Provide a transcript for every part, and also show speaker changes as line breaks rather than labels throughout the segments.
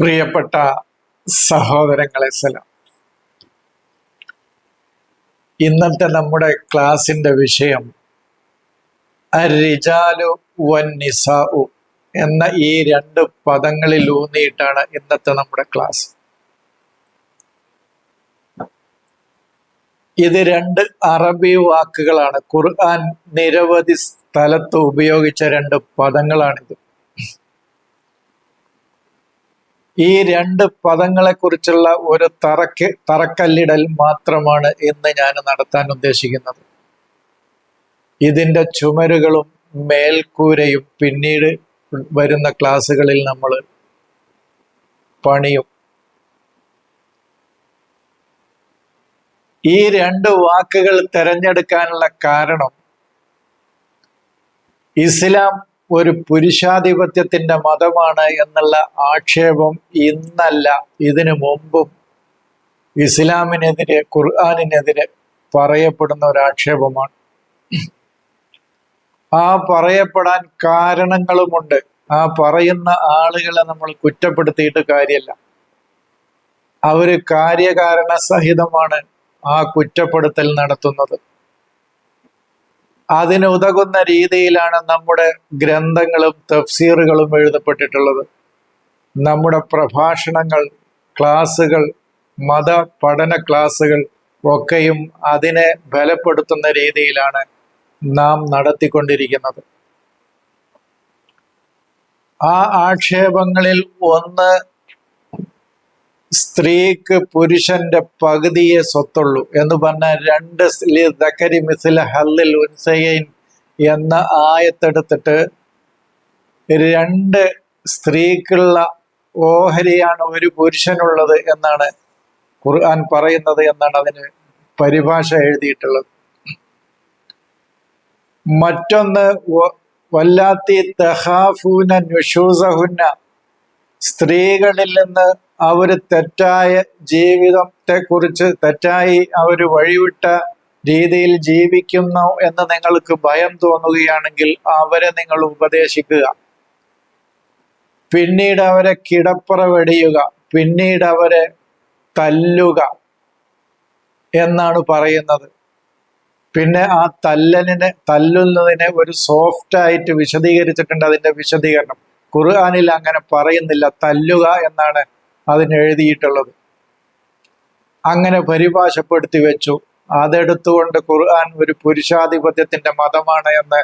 പ്രിയപ്പെട്ട സഹോദരങ്ങളെ സലാം. ഇന്നത്തെ നമ്മുടെ ക്ലാസിന്റെ വിഷയം റിജാലു വൻ നിസാഉ എന്ന ഈ രണ്ട് പദങ്ങളിൽ ഊന്നിയിട്ടാണ് ഇന്നത്തെ നമ്മുടെ ക്ലാസ്. ഇത് രണ്ട് അറബി വാക്കുകളാണ്. ഖുർആൻ നിരവധി സ്ഥലത്ത് ഉപയോഗിച്ച രണ്ട് പദങ്ങളാണിത്. ഈ രണ്ട് പദങ്ങളെ കുറിച്ചുള്ള ഒരു തറക്ക് തറക്കല്ലിടൽ മാത്രമാണ് ഇന്ന് ഞാൻ നടത്താൻ ഉദ്ദേശിക്കുന്നത്. ഇതിന്റെ ചുമരുകളും മേൽക്കൂരയും പിന്നീട് വരുന്ന ക്ലാസ്സുകളിൽ നമ്മൾ പണിയും. ഈ രണ്ട് വാക്കുകൾ തിരഞ്ഞെടുക്കാനുള്ള കാരണം ഇസ്ലാം ഒരു പുരുഷാധിപത്യത്തിന്റെ മതമാണ് എന്നുള്ള ആക്ഷേപം ഇന്നല്ല ഇതിനു മുമ്പും ഇസ്ലാമിനെതിരെ ഖുർആാനിനെതിരെ പറയപ്പെടുന്ന ഒരു ആക്ഷേപമാണ്. ആ പറയപ്പെടാൻ കാരണങ്ങളുമുണ്ട്. ആ പറയുന്ന ആളുകളെ നമ്മൾ കുറ്റപ്പെടുത്തിയിട്ട് കാര്യമല്ല അവർ കാര്യകാരണ സഹിതമാണ് ആ കുറ്റപ്പെടുത്തൽ നടത്തുന്നത്. അതിന് ഉതകുന്ന രീതിയിലാണ് നമ്മുടെ ഗ്രന്ഥങ്ങളും തഫ്സീറുകളും എഴുതപ്പെട്ടിട്ടുള്ളത്. നമ്മുടെ പ്രഭാഷണങ്ങൾ ക്ലാസ്സുകൾ മത പഠന ക്ലാസ്സുകൾ ഒക്കെയും അതിനെ ബലപ്പെടുത്തുന്ന രീതിയിലാണ് നാം നടത്തിക്കൊണ്ടിരിക്കുന്നത്. ആ ആക്ഷേപങ്ങളിൽ ഒന്ന് സ്ത്രീക്ക് പുരുഷന്റെ പകുതിയെ സ്വത്തുള്ളൂ എന്ന് പറഞ്ഞാൽ രണ്ട് ദക്കരി മിസില ഹല്ലിൽ ഉൻസൈൻ എന്ന ആയത്തെടുത്തിട്ട് രണ്ട് സ്ത്രീക്കുള്ള ഓഹരിയാണ് ഒരു പുരുഷനുള്ളത് എന്നാണ് ഖുർആൻ പറയുന്നത് എന്നാണ് അതിന് പരിഭാഷ എഴുതിയിട്ടുള്ളത്. മറ്റൊന്ന് വല്ലാത്തി തഹാഫൂന സ്ത്രീകളിൽ നിന്ന് അവർ തെറ്റായ ജീവിതത്തെ കുറിച്ച് തെറ്റായി അവർ വഴിവിട്ട രീതിയിൽ ജീവിക്കുന്നു എന്ന് നിങ്ങൾക്ക് ഭയം തോന്നുകയാണെങ്കിൽ അവരെ നിങ്ങൾ ഉപദേശിക്കുക. പിന്നീട് അവരെ കിടപ്പുറ വെടിയുക പിന്നീട് അവരെ തല്ലുക എന്നാണ് പറയുന്നത്. പിന്നെ ആ തല്ലലിനെ തല്ലുന്നതിനെ ഒരു സോഫ്റ്റ് ആയിട്ട് വിശദീകരിച്ചിട്ടുണ്ട് അതിന്റെ വിശദീകരണം. ഖുർആാനിൽ അങ്ങനെ പറയുന്നില്ല. തല്ലുക എന്നാണ് അതിന് എഴുതിയിട്ടുള്ളത് അങ്ങനെ പരിഭാഷപ്പെടുത്തി വെച്ചു. അതെടുത്തുകൊണ്ട് ഖുർആൻ ഒരു പുരുഷാധിപത്യത്തിന്റെ മതമാണ് എന്ന്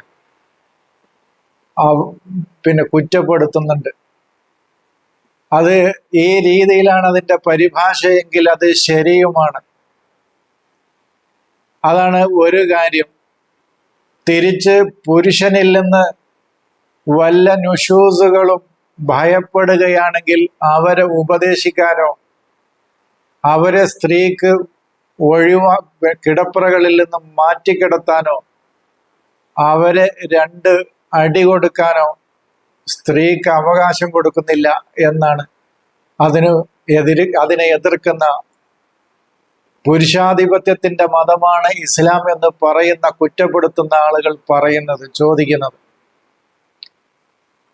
പിന്നെ കുറ്റപ്പെടുത്തുന്നുണ്ട്. അത് ഈ രീതിയിലാണ് അതിന്റെ പരിഭാഷയെങ്കിൽ അത് ശരിയുമാണ്. അതാണ് ഒരു കാര്യം. തിരിച്ച് പുരുഷനിൽ നിന്ന് വല്ല നുഷൂസുകളും ഭയപ്പെടുകയാണെങ്കിൽ അവരെ ഉപദേശിക്കാനോ അവരെ സ്ത്രീക്ക് ഒഴിവാ കിടപ്പറകളിൽ നിന്ന് മാറ്റിക്കിടത്താനോ അവരെ രണ്ട് അടി കൊടുക്കാനോ സ്ത്രീക്ക് അവകാശം കൊടുക്കുന്നില്ല എന്നാണ് അതിന് എതിര് അതിനെ എതിർക്കുന്ന പുരുഷാധിപത്യത്തിന്റെ മതമാണ് ഇസ്ലാം എന്ന് പറയുന്ന കുറ്റപ്പെടുത്തുന്ന ആളുകൾ പറയുന്നത് ചോദിക്കുന്നത്.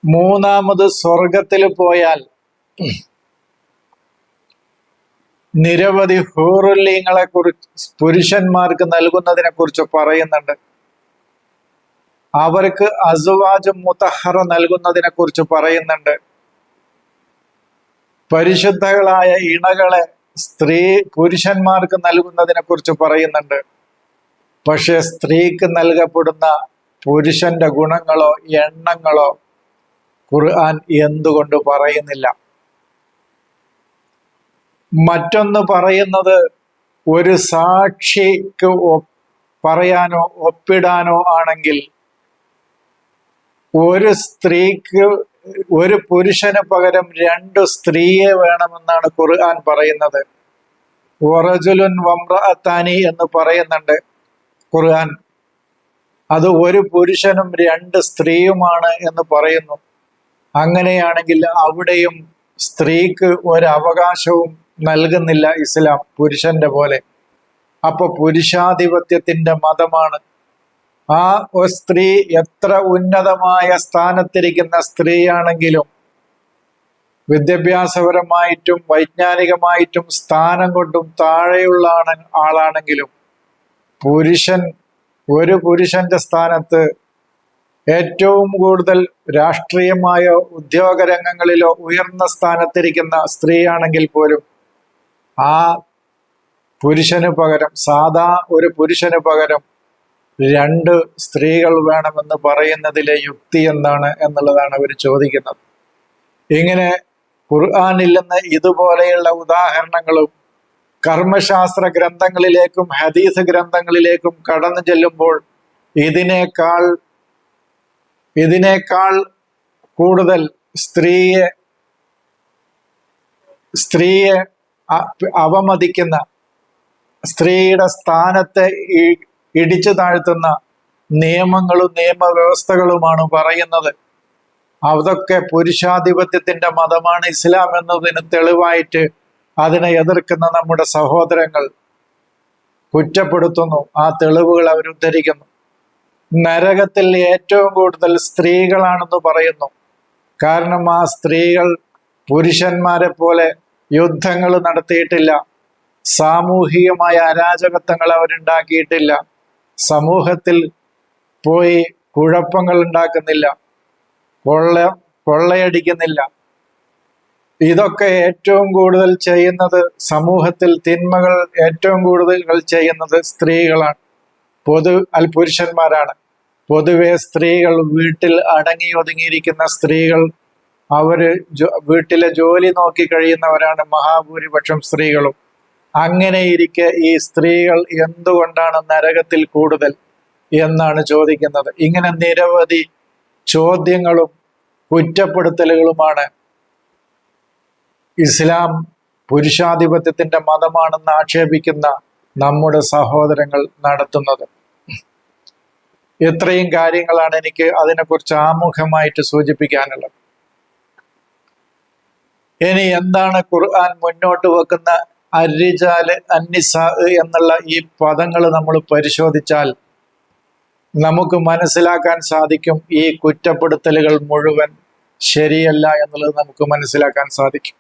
മൂന്നാമത് സ്വർഗത്തിൽ പോയാൽ നിരവധി ഹൂറുല്യങ്ങളെ കുറിച്ച് പുരുഷന്മാർക്ക് നൽകുന്നതിനെ കുറിച്ച് പറയുന്നുണ്ട്. അവർക്ക് അസുവാജ് മുത്തഹറ നൽകുന്നതിനെ കുറിച്ച് പറയുന്നുണ്ട്. പരിശുദ്ധകളായ ഇണകളെ സ്ത്രീ പുരുഷന്മാർക്ക് നൽകുന്നതിനെ കുറിച്ച് പറയുന്നുണ്ട്. പക്ഷെ സ്ത്രീക്ക് നൽകപ്പെടുന്ന പുരുഷന്റെ ഗുണങ്ങളോ എണ്ണങ്ങളോ ഖുർആൻ എന്തുകൊണ്ട് പറയുന്നില്ല? മറ്റൊന്ന് പറയുന്നത് ഒരു സാക്ഷിക്ക് പറയാനോ ഒപ്പിടാനോ ആണെങ്കിൽ ഒരു സ്ത്രീക്ക് ഒരു പുരുഷന് പകരം രണ്ട് സ്ത്രീയെ വേണമെന്നാണ് ഖുർആൻ പറയുന്നത്. ഒറജുലുൻ വമ്രഅത്താനി എന്ന് പറയുന്നുണ്ട് ഖുർആൻ. അത് ഒരു പുരുഷനും രണ്ട് സ്ത്രീയുമാണ് എന്ന് പറയുന്നു. അങ്ങനെയാണെങ്കിൽ അവിടെയും സ്ത്രീക്ക് ഒരവകാശവും നൽകുന്നില്ല ഇസ്ലാം പുരുഷന്റെ പോലെ. അപ്പൊ പുരുഷാധിപത്യത്തിന്റെ മതമാണ്. ആ സ്ത്രീ എത്ര ഉന്നതമായ സ്ഥാനത്തിരിക്കുന്ന സ്ത്രീയാണെങ്കിലും വിദ്യാഭ്യാസപരമായിട്ടും വൈജ്ഞാനികമായിട്ടും സ്ഥാനം കൊണ്ടും താഴെയുള്ള ആളാണെങ്കിലും പുരുഷൻ ഒരു പുരുഷന്റെ സ്ഥാനത്ത് ഏറ്റവും കൂടുതൽ രാഷ്ട്രീയമായോ ഉദ്യോഗ രംഗങ്ങളിലോ ഉയർന്ന സ്ഥാനത്തിരിക്കുന്ന സ്ത്രീയാണെങ്കിൽ പോലും ആ പുരുഷന് പകരം സാധാ ഒരു പുരുഷന് പകരം രണ്ട് സ്ത്രീകൾ വേണമെന്ന് പറയുന്നതിലെ യുക്തി എന്താണ് എന്നുള്ളതാണ് അവർ ചോദിക്കുന്നത്. ഇങ്ങനെ ഖുർആാനിൽ നിന്ന് ഇതുപോലെയുള്ള ഉദാഹരണങ്ങളും കർമ്മശാസ്ത്ര ഗ്രന്ഥങ്ങളിലേക്കും ഹദീസ് ഗ്രന്ഥങ്ങളിലേക്കും കടന്നു ചെല്ലുമ്പോൾ ഇതിനേക്കാൾ ഇതിനേക്കാൾ കൂടുതൽ സ്ത്രീയെ സ്ത്രീയെ അവമതിക്കുന്ന സ്ത്രീയുടെ സ്ഥാനത്തെ ഇടിച്ചു താഴ്ത്തുന്ന നിയമങ്ങളും നിയമവ്യവസ്ഥകളുമാണ് പറയുന്നത്. അതൊക്കെ പുരുഷാധിപത്യത്തിന്റെ മതമാണ്. ഇസ്ലാം എന്നതിന് തെളിവായിട്ട് അതിനെ എതിർക്കുന്ന നമ്മുടെ സഹോദരങ്ങൾ കുറ്റപ്പെടുത്തുന്നു. ആ തെളിവുകൾ അവർ ഉദ്ധരിക്കുന്നു നരകത്തിൽ ഏറ്റവും കൂടുതൽ സ്ത്രീകളാണെന്ന് പറയുന്നു. കാരണം ആ സ്ത്രീകൾ പുരുഷന്മാരെ പോലെ യുദ്ധങ്ങൾ നടത്തിയിട്ടില്ല. സാമൂഹികമായ അരാജകത്വങ്ങൾ അവരുണ്ടാക്കിയിട്ടില്ല. സമൂഹത്തിൽ പോയി കുഴപ്പങ്ങൾ ഉണ്ടാക്കുന്നില്ല. കൊള്ള കൊള്ളയടിക്കുന്നില്ല. ഇതൊക്കെ ഏറ്റവും കൂടുതൽ ചെയ്യുന്നത് സമൂഹത്തിൽ തിന്മകൾ ഏറ്റവും കൂടുതൽ ചെയ്യുന്നത് സ്ത്രീകളാണ്. പൊതു അൽപുരുഷന്മാരാണ് പൊതുവെ സ്ത്രീകൾ വീട്ടിൽ അടങ്ങി ഒതുങ്ങിയിരിക്കുന്ന സ്ത്രീകൾ അവർ വീട്ടിലെ ജോലി നോക്കി കഴിയുന്നവരാണ് മഹാഭൂരിപക്ഷം സ്ത്രീകളും. അങ്ങനെ ഇരിക്കെ ഈ സ്ത്രീകൾ എന്തുകൊണ്ടാണ് നരകത്തിൽ കൂടുതൽ എന്നാണ് ചോദിക്കുന്നത്. ഇങ്ങനെ നിരവധി ചോദ്യങ്ങളും കുറ്റപ്പെടുത്തലുകളുമാണ്. ഇസ്ലാം പുരുഷാധിപത്യത്തിന്റെ മതമാണെന്ന് ആക്ഷേപിക്കുന്ന നമ്മുടെ സഹോദരങ്ങൾ നടത്തുന്നത്. ഇത്രയും കാര്യങ്ങളാണ് എനിക്ക് അതിനെക്കുറിച്ച് ആമുഖമായിട്ട് സൂചിപ്പിക്കാനുള്ളത്. ഇനി എന്താണ് ഖുർആൻ മുന്നോട്ട് വെക്കുന്ന അരിജാൽ അന്നിസ എന്നുള്ള ഈ പദങ്ങൾ നമ്മൾ പരിശോധിച്ചാൽ നമുക്ക് മനസ്സിലാക്കാൻ സാധിക്കും ഈ കുറ്റപ്പെടുത്തലുകൾ മുഴുവൻ ശരിയല്ല എന്നുള്ളത് നമുക്ക് മനസ്സിലാക്കാൻ സാധിക്കും.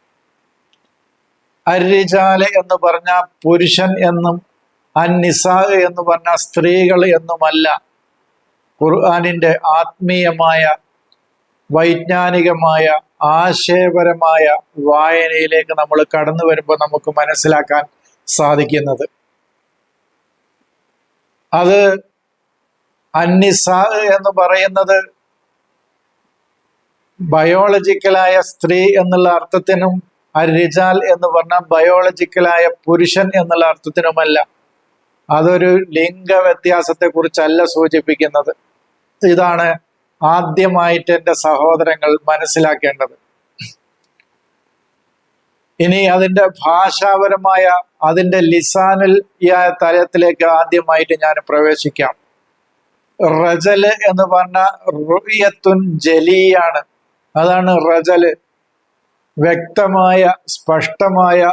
അരിജാൽ എന്ന് പറഞ്ഞ പുരുഷൻ എന്നും അന്നിസ എന്ന് പറഞ്ഞ സ്ത്രീകൾ എന്നുമല്ല. ഖുർആാനിന്റെ ആത്മീയമായ വൈജ്ഞാനികമായ ആശയപരമായ വായനയിലേക്ക് നമ്മൾ കടന്നു വരുമ്പോൾ നമുക്ക് മനസ്സിലാക്കാൻ സാധിക്കുന്നത്. അത് അന്നിസ എന്ന് പറയുന്നത് ബയോളജിക്കലായ സ്ത്രീ എന്നുള്ള അർത്ഥത്തിനും അരിജാൽ എന്ന് പറഞ്ഞാൽ ബയോളജിക്കലായ പുരുഷൻ എന്നുള്ള അർത്ഥത്തിനുമല്ല. അതൊരു ലിംഗ വ്യത്യാസത്തെ കുറിച്ചല്ല സൂചിപ്പിക്കുന്നത്. ഇതാണ് ആദ്യമായിട്ട് എന്റെ സഹോദരങ്ങൾ മനസ്സിലാക്കേണ്ടത്. ഇനി അതിന്റെ ഭാഷാപരമായ അതിന്റെ ലിസാനിൽ തലത്തിലേക്ക് ആദ്യമായിട്ട് ഞാൻ പ്രവേശിക്കാം. റജൽ എന്ന് പറഞ്ഞ റുയത്തുൻ ജലിയാണ്. അതാണ് റജൽ വ്യക്തമായ സ്പഷ്ടമായ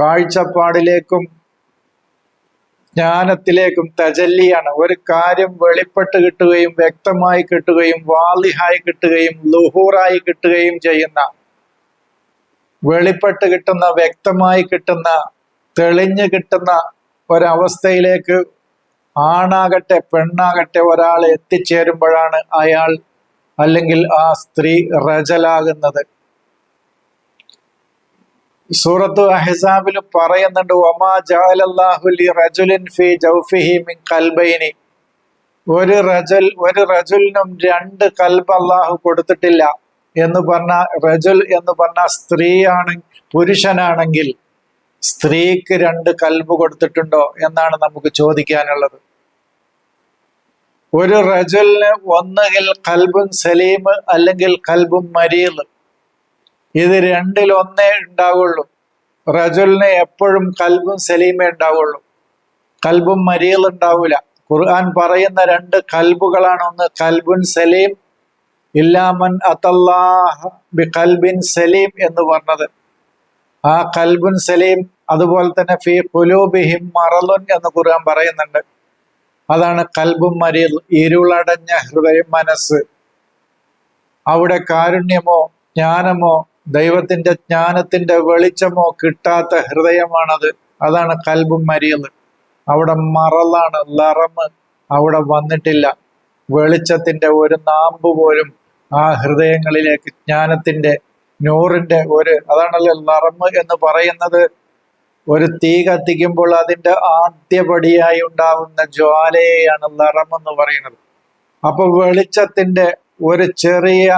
കാഴ്ചപ്പാടിലേക്കും ജ്ഞാനത്തിലേക്കും തജല്ലിയാണ്. ഒരു കാര്യം വെളിപ്പെട്ട് കിട്ടുകയും വ്യക്തമായി കിട്ടുകയും വാലിഹായി കിട്ടുകയും ലുഹൂറായി കിട്ടുകയും ചെയ്യുന്ന വെളിപ്പെട്ട് കിട്ടുന്ന വ്യക്തമായി കിട്ടുന്ന തെളിഞ്ഞു കിട്ടുന്ന ഒരവസ്ഥയിലേക്ക് ആണാകട്ടെ പെണ്ണാകട്ടെ ഒരാൾ എത്തിച്ചേരുമ്പോഴാണ് അയാൾ അല്ലെങ്കിൽ ആ സ്ത്രീ റജലാകുന്നത്. സൂറത്തു അഹ്സാബിൽ പറയുന്നുണ്ട് ജൗഫിഹി മിൻ ഒരു റജൽ ഒരു റജുലിനും രണ്ട് കൽബ് അള്ളാഹു കൊടുത്തിട്ടില്ല എന്ന് പറഞ്ഞ റജുൽ എന്ന് പറഞ്ഞ സ്ത്രീയാണ് പുരുഷനാണെങ്കിൽ സ്ത്രീക്ക് രണ്ട് കൽബ് കൊടുത്തിട്ടുണ്ടോ എന്നാണ് നമുക്ക് ചോദിക്കാനുള്ളത്. ഒരു റജുലിന് ഒന്നുകിൽ കൽബും സലീം അല്ലെങ്കിൽ കൽബും മരീൽ ഇത് രണ്ടിൽ ഒന്നേ ഉണ്ടാവുള്ളൂ. റജുലിന് എപ്പോഴും കൽബും സലീമേ ഉണ്ടാവുള്ളൂ. കൽബും മരിയൽ ഉണ്ടാവൂല. ഖുർആൻ പറയുന്ന രണ്ട് കൽബുകളാണ് ഒന്ന് കൽബുൻ സലീം ഇല്ലാമൻ അതല്ലാഹ് ബി കൽബിൻ സലീം എന്ന് പറഞ്ഞത്. ആ കൽബുൻ സലീം അതുപോലെ തന്നെ ഫി കുലൂബിഹിം മറലുൻ എന്ന് ഖുർആൻ പറയുന്നുണ്ട്. അതാണ് കൽബും മരിയൽ ഇരുളടഞ്ഞ ഹൃദയം മനസ്സ്. അവിടെ കാരുണ്യമോ ജ്ഞാനമോ ദൈവത്തിന്റെ ജ്ഞാനത്തിന്റെ വെളിച്ചമോ കിട്ടാത്ത ഹൃദയമാണത്. അതാണ് കൽബും മരിയത് അവിടെ മറലാണ് ലറമ് അവിടെ വന്നിട്ടില്ല. വെളിച്ചത്തിന്റെ ഒരു നാമ്പ് പോലും ആ ഹൃദയങ്ങളിലേക്ക് ജ്ഞാനത്തിന്റെ നൂറിന്റെ ഒരു അതാണല്ലോ ലറമ് എന്ന് പറയുന്നത്. ഒരു തീ കത്തിക്കുമ്പോൾ അതിന്റെ ആദ്യപടിയായി ഉണ്ടാവുന്ന ജ്വാലയെയാണ് ലറം എന്ന് പറയുന്നത്. അപ്പൊ വെളിച്ചത്തിന്റെ ഒരു ചെറിയ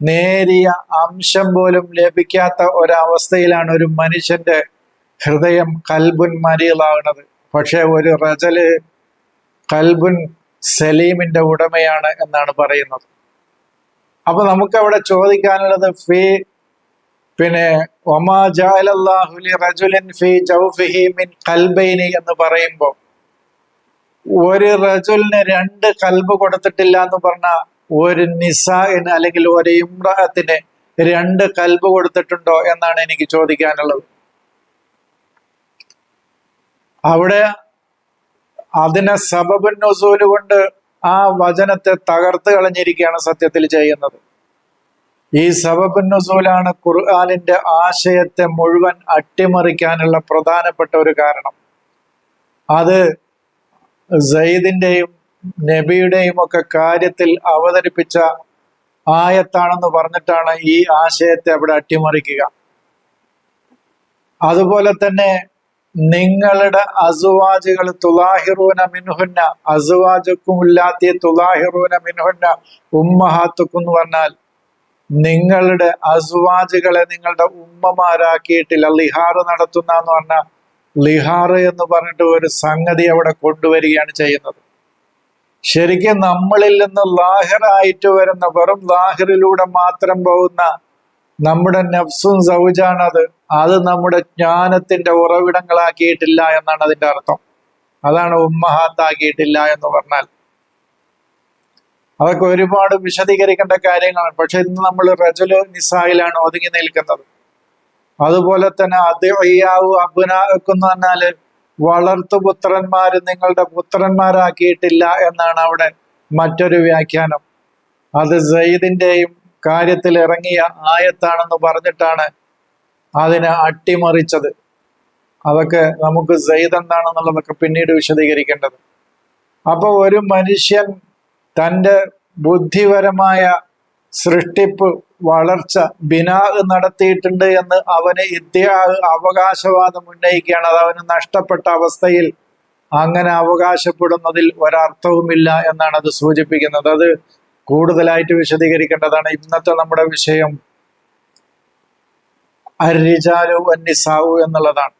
നേരിയ അംശം പോലും ലഭിക്കാത്ത ഒരവസ്ഥയിലാണ് ഒരു മനുഷ്യന്റെ ഹൃദയം കൽബുൻ മരിയലാകുന്നത് പക്ഷെ ഒരു റജൽ കൽബുൻ സലീമിന്റെ ഉടമയാണ് എന്നാണ് പറയുന്നത്. അപ്പൊ നമുക്കവിടെ ചോദിക്കാനുള്ളത് ഫീ പിന്നെ ഒമാ ജാലല്ലാഹുലി റജുലിൻ ഫി ജൗഫിഹി മിൻ കൽബൈനി എന്ന് പറയുമ്പോൾ ഒരു റജുലിന് രണ്ട് കൽബ് കൊടുത്തിട്ടില്ല എന്ന് പറഞ്ഞ ഒരു നിസാന് അല്ലെങ്കിൽ ഒരു ഇമ്രഹത്തിന് രണ്ട് കൽബ് കൊടുത്തിട്ടുണ്ടോ എന്നാണ് എനിക്ക് ചോദിക്കാനുള്ളത്. അവിടെ അതിനെ സബബുൻ കൊണ്ട് ആ വചനത്തെ തകർത്ത് കളഞ്ഞിരിക്കുകയാണ് സത്യത്തിൽ ചെയ്യുന്നത്. ഈ സബബുൻ ഖുർആാലിന്റെ ആശയത്തെ മുഴുവൻ അട്ടിമറിക്കാനുള്ള പ്രധാനപ്പെട്ട ഒരു കാരണം. അത് സയ്യിദിന്റെയും നബിയുടെയും ഒക്കെ കാര്യത്തിൽ അവതരിപ്പിച്ച ആയത്താണെന്ന് പറഞ്ഞിട്ടാണ് ഈ ആശയത്തെ അവിടെ അട്ടിമറിക്കുക. അതുപോലെ തന്നെ നിങ്ങളുടെ അസുവാജുകൾ തുലാഹിറൂന മിൻഹുന്ന അസുവാജുക്കും ഇല്ലാത്തി തുലാഹിറൂന മിൻഹുന്ന ഉമ്മഹാത്തുക്കും എന്ന് പറഞ്ഞാൽ നിങ്ങളുടെ അസുവാജുകളെ നിങ്ങളുടെ ഉമ്മമാരാക്കിയിട്ടില്ല ലിഹാറ് നടത്തുന്ന എന്ന് പറഞ്ഞാൽ ലിഹാറ് എന്ന് പറഞ്ഞിട്ട് ഒരു സംഗതി അവിടെ കൊണ്ടുവരികയാണ് ചെയ്യുന്നത്. ശരിക്കും നമ്മളിൽ നിന്ന് ലാഹിറായിട്ട് വരുന്ന വെറും ലാഹിറിലൂടെ മാത്രം പോകുന്ന നമ്മുടെ നഫ്സും സൗജാണത്. അത് നമ്മുടെ ജ്ഞാനത്തിന്റെ ഉറവിടങ്ങളാക്കിയിട്ടില്ല എന്നാണ് അതിന്റെ അർത്ഥം. അതാണ് ഉമ്മഹാത്താക്കിയിട്ടില്ല എന്ന് പറഞ്ഞാൽ. അതൊക്കെ ഒരുപാട് വിശദീകരിക്കേണ്ട കാര്യങ്ങളാണ്. പക്ഷെ ഇന്ന് നമ്മൾ റജലു നിസായിലാണ് ഒതുങ്ങി നിൽക്കുന്നത്. അതുപോലെ തന്നെ അയ്യാവു അബുനാക്കും എന്ന് പറഞ്ഞാൽ വളർത്തു പുത്രന്മാര് നിങ്ങളുടെ പുത്രന്മാരാക്കിയിട്ടില്ല എന്നാണ് അവിടെ മറ്റൊരു വ്യാഖ്യാനം. അത് സയ്യിദിന്റെയും കാര്യത്തിൽ ഇറങ്ങിയ ആയത്താണെന്ന് പറഞ്ഞിട്ടാണ് അതിനെ അട്ടിമറിച്ചത്. അതൊക്കെ നമുക്ക് സെയ്ദ് എന്താണെന്നുള്ളതൊക്കെ പിന്നീട് വിശദീകരിക്കേണ്ടത്. അപ്പൊ ഒരു മനുഷ്യൻ തന്റെ ബുദ്ധിപരമായ സൃഷ്ടിപ്പ് വളർച്ച ബിനാ നടത്തിയിട്ടുണ്ട് എന്ന് അവന് ഇത്യാ അവകാശവാദം ഉന്നയിക്കുകയാണ്. അത് അവന് നഷ്ടപ്പെട്ട അവസ്ഥയിൽ അങ്ങനെ അവകാശപ്പെടുന്നതിൽ ഒരർത്ഥവുമില്ല എന്നാണ് അത് സൂചിപ്പിക്കുന്നത്. അത് കൂടുതലായിട്ട് വിശദീകരിക്കേണ്ടതാണ്. ഇന്നത്തെ നമ്മുടെ വിഷയം അരിജാലു അന്നിസാവു എന്നുള്ളതാണ്.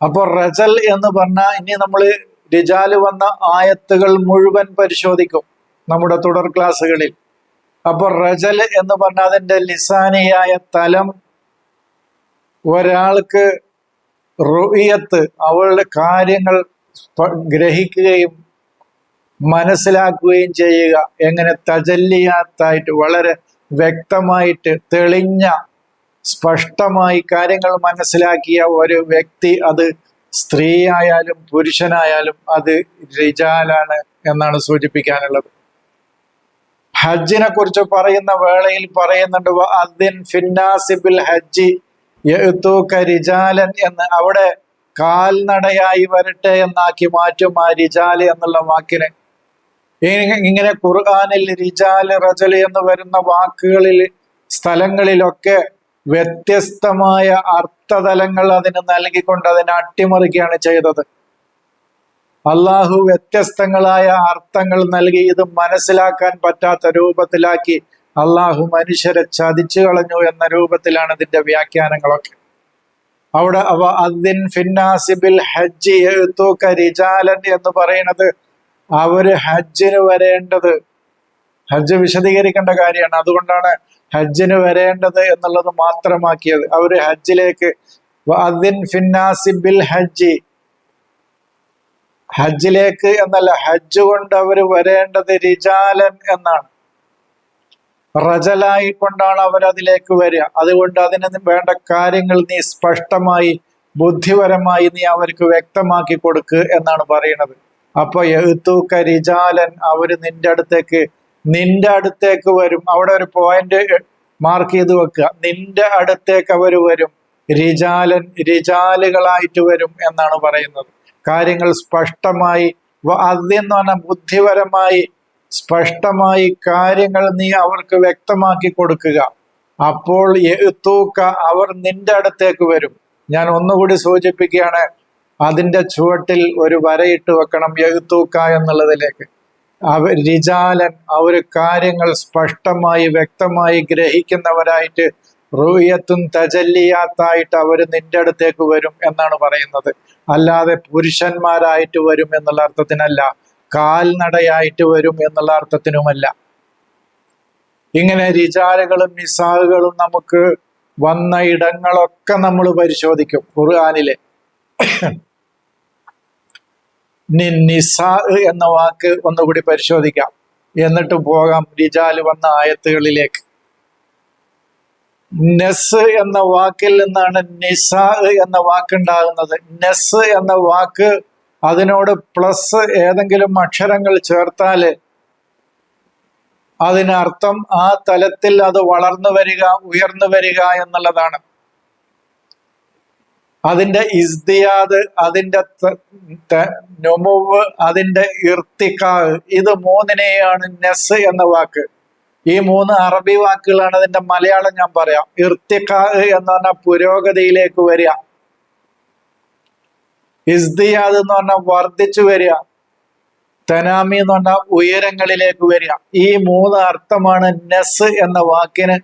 അപ്പോൾ റജൽ എന്ന് പറഞ്ഞാൽ ഇനി നമ്മൾ റിജാലു വന്ന ആയത്തുകൾ മുഴുവൻ പരിശോധിക്കും. നമ്മുടെ തുടർ ക്ലാസ്സുകളിൽ. അപ്പോൾ റജൽ എന്ന് പറഞ്ഞ അതിന്റെ ലിസാനിയായ തലം ഒരാൾക്ക് റുയത്ത് അവളുടെ കാര്യങ്ങൾ ഗ്രഹിക്കുകയും മനസ്സിലാക്കുകയും ചെയ്യുക. എങ്ങനെ തജല്ലിയാത്തായിട്ട് വളരെ വ്യക്തമായിട്ട് തെളിഞ്ഞ സ്പഷ്ടമായി കാര്യങ്ങൾ മനസ്സിലാക്കിയ ഒരു വ്യക്തി അത് സ്ത്രീയായാലും പുരുഷനായാലും അത് റിജാലാണ് എന്നാണ് സൂചിപ്പിക്കാനുള്ളത്. ഹജ്ജിനെ കുറിച്ച് പറയുന്ന വേളയിൽ പറയുന്നുണ്ട് അതിൻ ഫിന്നാസിബിൽ ഹജ്ജി റിജാലൻ എന്ന്. അവിടെ കാൽനടയായി വരട്ടെ എന്നാക്കി മാറ്റും ആ റിജാൽ എന്നുള്ള വാക്കിനെ. ഇങ്ങനെ ഖുർആാനിൽ റിജാൽ റജൽ എന്ന് വരുന്ന വാക്കുകളിൽ സ്ഥലങ്ങളിലൊക്കെ വ്യത്യസ്തമായ അർത്ഥതലങ്ങൾ അതിന് നൽകിക്കൊണ്ട് അതിനെ അട്ടിമറിക്കുകയാണ് ചെയ്തത്. അള്ളാഹു വ്യത്യസ്തങ്ങളായ അർത്ഥങ്ങൾ നൽകി ഇത് മനസ്സിലാക്കാൻ പറ്റാത്ത രൂപത്തിലാക്കി അള്ളാഹു മനുഷ്യരെ ചതിച്ചു കളഞ്ഞു എന്ന രൂപത്തിലാണ് ഇതിന്റെ വ്യാഖ്യാനങ്ങളൊക്കെ. അവിടെ അവ ഫിന്നാസിബിൽ ഹജ്ജി റിജാലൻ എന്ന് പറയുന്നത് അവർ ഹജ്ജിന് വരേണ്ടത്. ഹജ്ജ് വിശദീകരിക്കേണ്ട കാര്യമാണ്. അതുകൊണ്ടാണ് ഹജ്ജിന് വരേണ്ടത് എന്നുള്ളത് മാത്രമാക്കിയത്. അവർ ഹജ്ജിലേക്ക് ഫിന്നാസിബിൽ ഹജ്ജി ഹജ്ജിലേക്ക് എന്നല്ല ഹജ്ജ് കൊണ്ട് അവർ വരേണ്ടത് റിജാലൻ എന്നാണ്. റജലായി കൊണ്ടാണ് അവർ അതിലേക്ക് വരിക. അതുകൊണ്ട് അതിന് വേണ്ട കാര്യങ്ങൾ നീ സ്പഷ്ടമായി ബുദ്ധിപരമായി നീ അവർക്ക് വ്യക്തമാക്കി കൊടുക്ക് എന്നാണ് പറയുന്നത്. അപ്പൊ എഴുത്തൂക്ക റിജാലൻ അവർ നിന്റെ അടുത്തേക്ക് നിന്റെ അടുത്തേക്ക് വരും. അവിടെ ഒരു പോയിന്റ് മാർക്ക് ചെയ്ത് വെക്കുക. നിന്റെ അടുത്തേക്ക് അവർ വരും. റിജാലൻ റിജാലുകളായിട്ട് വരും എന്നാണ് പറയുന്നത്. കാര്യങ്ങൾ സ്പഷ്ടമായി എന്ന് പറഞ്ഞാൽ ബുദ്ധിപരമായി സ്പഷ്ടമായി കാര്യങ്ങൾ നീ അവർക്ക് വ്യക്തമാക്കി കൊടുക്കുക. അപ്പോൾ തൂക്ക അവർ നിന്റെ അടുത്തേക്ക് വരും. ഞാൻ ഒന്നുകൂടി സൂചിപ്പിക്കുകയാണ് അതിന്റെ ചുവട്ടിൽ ഒരു വരയിട്ട് വെക്കണം എഴുത്തൂക്ക എന്നുള്ളതിലേക്ക്. അവർ രിജാലൻ അവർ കാര്യങ്ങൾ സ്പഷ്ടമായി വ്യക്തമായി ഗ്രഹിക്കുന്നവരായിട്ട് റൂയത്തും തജല്ലിയാത്തായിട്ട് അവർ നിന്റെ അടുത്തേക്ക് വരും എന്നാണ് പറയുന്നത്. അല്ലാതെ പുരുഷന്മാരായിട്ട് വരും എന്നുള്ള അർത്ഥത്തിനല്ല കാൽനടയായിട്ട് വരും എന്നുള്ള അർത്ഥത്തിനുമല്ല. ഇങ്ങനെ രിചാരകളും മിസാഹുകളും നമുക്ക് വന്ന ഇടങ്ങളൊക്കെ നമ്മൾ പരിശോധിക്കും ഖുർആാനിലെ. നിസാ എന്ന വാക്ക് ഒന്നുകൂടി പരിശോധിക്കാം. എന്നിട്ട് പോകാം റിജാൽ വന്ന ആയത്തുകളിലേക്ക്. നെസ് എന്ന വാക്കിൽ നിന്നാണ് നിസ എന്ന വാക്കുണ്ടാകുന്നത്. നെസ് എന്ന വാക്ക് അതിനോട് പ്ലസ് ഏതെങ്കിലും അക്ഷരങ്ങൾ ചേർത്താൽ അതിനർത്ഥം ആ തലത്തിൽ അത് വളർന്നു വരിക ഉയർന്നു വരിക എന്നുള്ളതാണ്. അതിന്റെ ഇസ്തിയാദ് അതിന്റെ നൊമുവ് അതിന്റെ ഇർത്തിക്കാവ് ഇത് മൂന്നിനെയാണ് നെസ് എന്ന വാക്ക്. ഈ മൂന്ന് അറബി വാക്കുകളാണ് അതിന്റെ മലയാളം ഞാൻ പറയാം. ഇർത്തിക്ക എന്ന് പറഞ്ഞാൽ പുരോഗതിയിലേക്ക് വരിക. ഇസ്തിയാദ് എന്ന് പറഞ്ഞാൽ വർദ്ധിച്ചു വരിക. തനാമി എന്ന് പറഞ്ഞാൽ ഉയരങ്ങളിലേക്ക് വരിക. ഈ മൂന്ന് അർത്ഥമാണ് നസ് എന്ന വാക്കിന്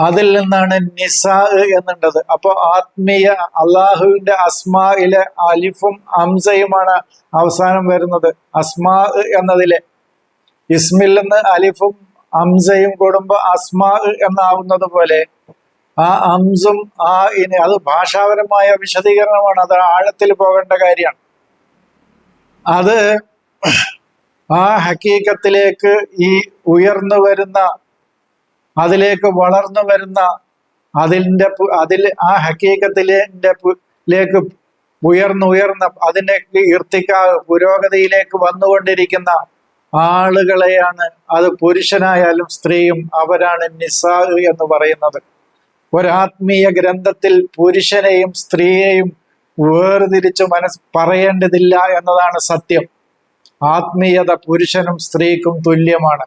അതിൽ നിന്നാണ് നിസാ എന്നുണ്ടത്. അപ്പൊ ആത്മീയ അള്ളാഹുവിന്റെ അസ്മായിലെ അലിഫും അംസയുമാണ് അവസാനം വരുന്നത്. അസ്മാ എന്നതിലെ. ഇസ്മിൽ നിന്ന് അലിഫും അംസയും കൂടുമ്പോൾ അസ്മാ എന്നാവുന്നത് പോലെ ആ അംസും ആ ഇനി അത് ഭാഷാപരമായ വിശദീകരണമാണ്. അത് ആഴത്തിൽ പോകേണ്ട കാര്യമാണ്. അത് ആ ഹക്കീക്കത്തിലേക്ക് ഈ ഉയർന്നു വരുന്ന അതിലേക്ക് വളർന്നു വരുന്ന അതിന്റെ അതിൽ ആ ഹക്കീക്കത്തിലെ ലേക്ക് ഉയർന്നുയർന്ന അതിനെ ഇർത്തിക്ക പുരോഗതിയിലേക്ക് വന്നുകൊണ്ടിരിക്കുന്ന ആളുകളെയാണ് അത് പുരുഷനായാലും സ്ത്രീയും അവരാണ് നിസാ എന്ന് പറയുന്നത്. ഒരാത്മീയ ഗ്രന്ഥത്തിൽ പുരുഷനെയും സ്ത്രീയെയും വേർതിരിച്ചു മനസ് പറയേണ്ടതില്ല എന്നതാണ് സത്യം. ആത്മീയത പുരുഷനും സ്ത്രീക്കും തുല്യമാണ്.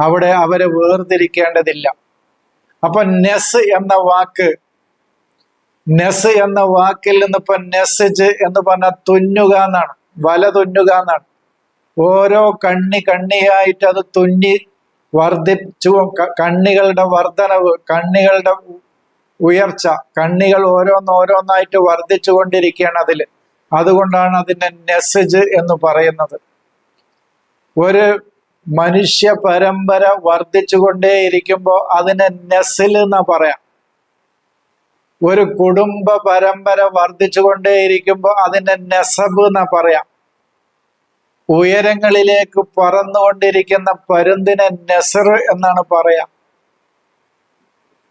അവിടെ അവരെ വേർതിരിക്കേണ്ടതില്ല. അപ്പൊ നെസ് എന്ന വാക്ക് നെസ് എന്ന വാക്കിൽ നിന്ന് ഇപ്പൊ എന്ന് പറഞ്ഞ തുന്നുക എന്നാണ് വല തുന്നുക എന്നാണ്. ഓരോ കണ്ണി കണ്ണിയായിട്ട് അത് തുന്നി വർദ്ധിച്ചു കണ്ണികളുടെ വർധനവ് കണ്ണികളുടെ ഉയർച്ച കണ്ണികൾ ഓരോന്നോരോന്നായിട്ട് വർദ്ധിച്ചു കൊണ്ടിരിക്കുകയാണ് അതിൽ അതുകൊണ്ടാണ് അതിന്റെ നെസജ് എന്ന് പറയുന്നത്. ഒരു മനുഷ്യ പരമ്പര വർദ്ധിച്ചുകൊണ്ടേയിരിക്കുമ്പോൾ അതിനെ നെസിൽ എന്ന് പറയാം. ഒരു കുടുംബ പരമ്പര വർദ്ധിച്ചുകൊണ്ടേയിരിക്കുമ്പോൾ അതിന്റെ നെസബ് എന്ന് പറയാം. ഉയരങ്ങളിലേക്ക് പറന്നുകൊണ്ടിരിക്കുന്ന പരുന്തിനെ നെസർ എന്നാണ് പറയാം.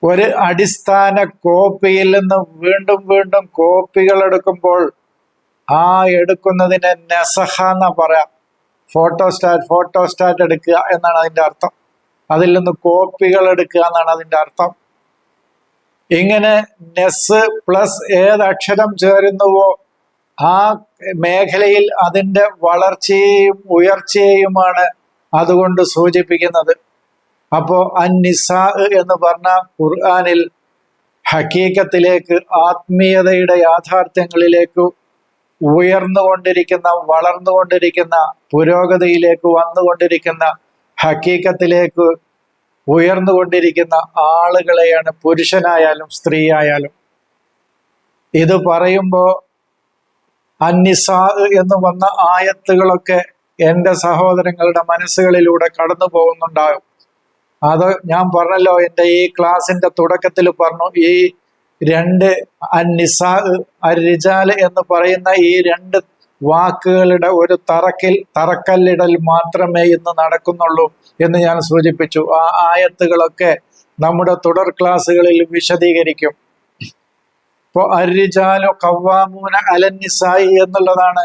ഒരു അടിസ്ഥാന കോപ്പിയിൽ നിന്ന് വീണ്ടും വീണ്ടും കോപ്പികൾ എടുക്കുമ്പോൾ ആ എടുക്കുന്നതിനെ നെസഹ എന്നാ പറയാം. ഫോട്ടോസ്റ്റാറ്റ് ഫോട്ടോസ്റ്റാറ്റ് എടുക്കുക എന്നാണ് അതിന്റെ അർത്ഥം. അതിൽ നിന്ന് കോപ്പികൾ എടുക്കുക എന്നാണ് അതിന്റെ അർത്ഥം. ഇങ്ങനെ നെസ് പ്ലസ് ഏത് അക്ഷരം ചേരുന്നുവോ ആ മേഖലയിൽ അതിന്റെ വളർച്ചയെയും ഉയർച്ചയെയുമാണ് അതുകൊണ്ട് സൂചിപ്പിക്കുന്നത്. അപ്പോ അന്നിസാ എന്ന് പറഞ്ഞ ഖുർആാനിൽ ഹക്കീക്കത്തിലേക്ക് ആത്മീയതയുടെ യാഥാർത്ഥ്യങ്ങളിലേക്ക് ഉയർന്നുകൊണ്ടിരിക്കുന്ന വളർന്നുകൊണ്ടിരിക്കുന്ന പുരോഗതിയിലേക്ക് വന്നുകൊണ്ടിരിക്കുന്ന ഹക്കീക്കത്തിലേക്ക് ഉയർന്നുകൊണ്ടിരിക്കുന്ന ആളുകളെയാണ് പുരുഷനായാലും സ്ത്രീയായാലും. ഇത് പറയുമ്പോൾ അന്നിസാ എന്ന് വന്ന ആയത്തുകളൊക്കെ എന്റെ സഹോദരങ്ങളുടെ മനസ്സുകളിലൂടെ കടന്നു പോകുന്നുണ്ടാകും. അത് ഞാൻ പറഞ്ഞല്ലോ എന്റെ ഈ ക്ലാസിന്റെ തുടക്കത്തിൽ പറഞ്ഞു ഈ രണ്ട് അന്നിസാ അരിജാൽ എന്ന് പറയുന്ന ഈ രണ്ട് വാക്കുകളുടെ ഒരു തറക്കിൽ തറക്കല്ലിടൽ മാത്രമേ ഇന്ന് നടക്കുന്നുള്ളൂ എന്ന് ഞാൻ സൂചിപ്പിച്ചു. ആ ആയത്തുകളൊക്കെ നമ്മുടെ തുടർ ക്ലാസ്സുകളിൽ വിശദീകരിക്കും. ഇപ്പോ അരിജാലോ കവ്വാമൂന അലന്നിസായി എന്നുള്ളതാണ്.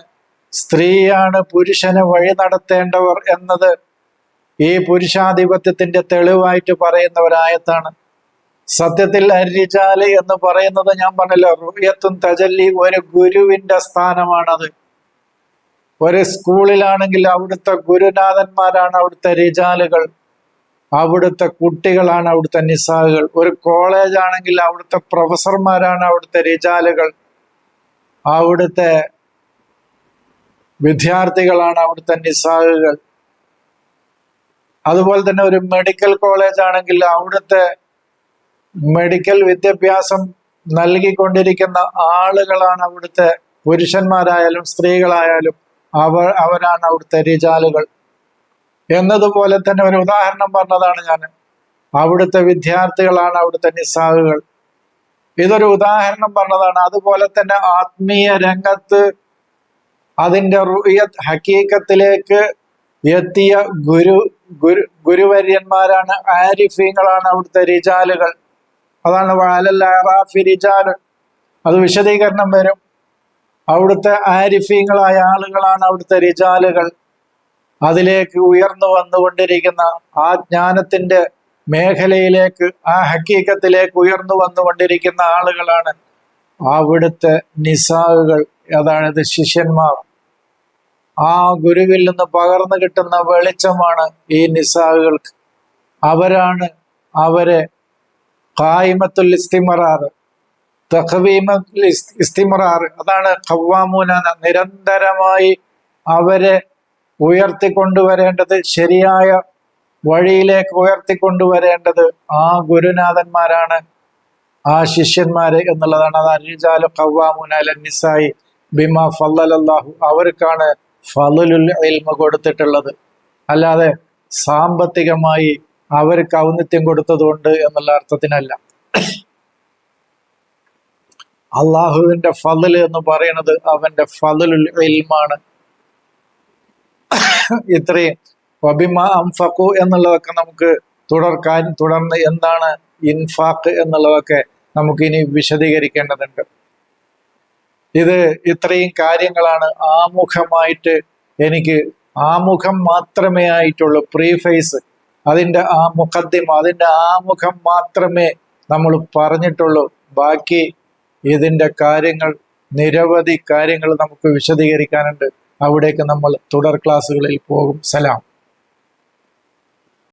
സ്ത്രീയാണ് പുരുഷനെ വഴി നടത്തേണ്ടവർ എന്നത്. ഈ പുരുഷാധിപത്യത്തിന്റെ തെളിവായിട്ട് പറയുന്ന ഒരായത്താണ് സത്യത്തിൽ അരിജാൽ എന്ന് പറയുന്നത് ഞാൻ പറഞ്ഞല്ലോ റുയത്തും തജല്ലി ഒരു ഗുരുവിന്റെ സ്ഥാനമാണത്. ഒരു സ്കൂളിലാണെങ്കിൽ അവിടുത്തെ ഗുരുനാഥന്മാരാണ് അവിടുത്തെ റിജാലുകൾ അവിടുത്തെ കുട്ടികളാണ് അവിടുത്തെ നിസാഹുകൾ ഒരു കോളേജ് ആണെങ്കിൽ അവിടുത്തെ പ്രൊഫസർമാരാണ് അവിടുത്തെ റിജാലുകൾ അവിടുത്തെ വിദ്യാർത്ഥികളാണ് അവിടുത്തെ നിസാഹുകൾ അതുപോലെ തന്നെ ഒരു മെഡിക്കൽ കോളേജ് ആണെങ്കിൽ അവിടുത്തെ മെഡിക്കൽ വിദ്യാഭ്യാസം നൽകിക്കൊണ്ടിരിക്കുന്ന ആളുകളാണ് അവിടുത്തെ പുരുഷന്മാരായാലും സ്ത്രീകളായാലും അവർ അവരാണ് അവിടുത്തെ റിജാലുകൾ എന്നതുപോലെ തന്നെ ഒരു ഉദാഹരണം പറഞ്ഞതാണ് ഞാൻ. അവിടുത്തെ വിദ്യാർത്ഥികളാണ് അവിടുത്തെ നിസാഹുകൾ ഇതൊരു ഉദാഹരണം പറഞ്ഞതാണ്. അതുപോലെ തന്നെ ആത്മീയ രംഗത്ത് അതിന്റെ റുയത്ത് ഹക്കീക്കത്തിലേക്ക് എത്തിയ ഗുരു ഗുരു ഗുരുവര്യന്മാരാണ് ആരിഫീങ്ങളാണ് അവിടുത്തെ റിജാലുകൾ അതാണ് വാലല്ലാറാഫി അത് വിശദീകരണം വരും. അവിടുത്തെ ആരിഫീങ്ങളായ ആളുകളാണ് അവിടുത്തെ റിജാലുകൾ അതിലേക്ക് ഉയർന്നു വന്നുകൊണ്ടിരിക്കുന്ന ആ ജ്ഞാനത്തിന്റെ മേഖലയിലേക്ക് ആ ഹക്കീക്കത്തിലേക്ക് ഉയർന്നു വന്നുകൊണ്ടിരിക്കുന്ന ആളുകളാണ് അവിടുത്തെ നിസാഹുകൾ. അതായത് ശിഷ്യന്മാർ. ആ ഗുരുവിൽ നിന്ന് പകർന്നു കിട്ടുന്ന വെളിച്ചമാണ് ഈ നിസാഹുകൾക്ക്. അവരാണ് അവരെ കായ്മത്തുൽ ഇസ്തിമറാറ് തഖവീമത്തുൽ ഇസ്തിമറാറ് അതാണ് ഖവാമൂന നിരന്തരമായി അവരെ ഉയർത്തിക്കൊണ്ടുവരേണ്ടത് ശരിയായ വഴിയിലേക്ക് ഉയർത്തിക്കൊണ്ടുവരേണ്ടത് ആ ഗുരുനാഥന്മാരാണ്. ആ ശിഷ്യന്മാര് എന്നുള്ളതാണ്. അത് അരിജാലു കവ്വാമുനിസായി ബിമാ ഫല്ലാഹു അവർക്കാണ് ഫലുൽ ഇൽമ കൊടുത്തിട്ടുള്ളത്. അല്ലാതെ സാമ്പത്തികമായി അവർക്ക് ഔന്നിത്യം കൊടുത്തതുകൊണ്ട് എന്നുള്ള അർത്ഥത്തിനല്ല. അള്ളാഹുവിന്റെ ഫതിൽ എന്ന് പറയുന്നത് അവന്റെ ഫലുൽ ഇൽമാണ്. ഇത്രയും. വബിമ അംഫക്കു എന്നുള്ളതൊക്കെ നമുക്ക് തുടർക്കാൻ തുടർന്ന് എന്താണ് ഇൻഫാക്ക് എന്നുള്ളതൊക്കെ നമുക്ക് ഇനി വിശദീകരിക്കേണ്ടതുണ്ട്. ഇത് ഇത്രയും കാര്യങ്ങളാണ് ആമുഖമായിട്ട് എനിക്ക് ആമുഖം മാത്രമേ ആയിട്ടുള്ളൂ. പ്രീഫേസ്. അതിന്റെ ആ മുഖദ്യം അതിന്റെ ആമുഖം മാത്രമേ നമ്മൾ പറഞ്ഞിട്ടുള്ളൂ. ബാക്കി ഇതിന്റെ കാര്യങ്ങൾ നിരവധി കാര്യങ്ങൾ നമുക്ക് വിശദീകരിക്കാനുണ്ട്. അവിടേക്ക് നമ്മൾ തുടർ ക്ലാസ്സുകളിൽ പോകും. സലാം.